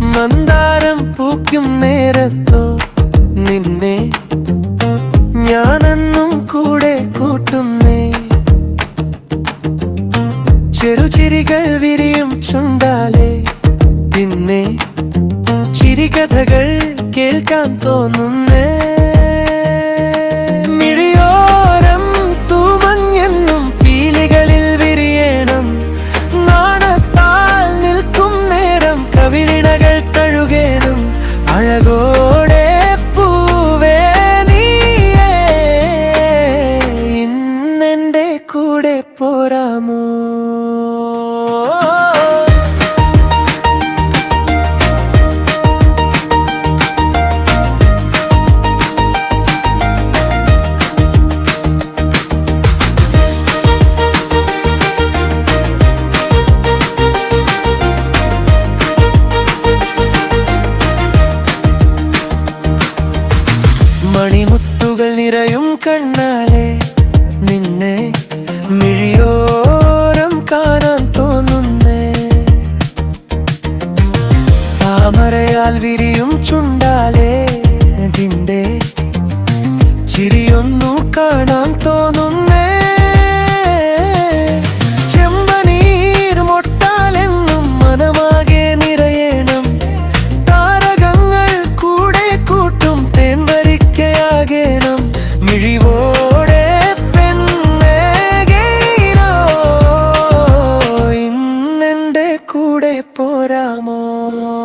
മന്ദാരം പൂക്കും നേരത്തോ നിന്നെ? ഞാനെന്നും കൂടെ കൂട്ടുന്നേ? ചെറുചിരികൾ വിരിയും ചുണ്ടാലേ? പിന്നെ ചിരികഥകൾ കേൾക്കാൻ തോന്നുന്നേ? ரெண்டே கூட போறாமோ மணிமுத்துகள் நிறையும் கண்ணாலே നിന്നെ മിഴിയോരം കാണാൻ തോന്നുന്നേ. താമരയാൽ വിരിയും ചുണ്ടാലേ. നിന്റെ ചിരിയൊന്നു കാണാൻ തോന്നുന്നു. por amor.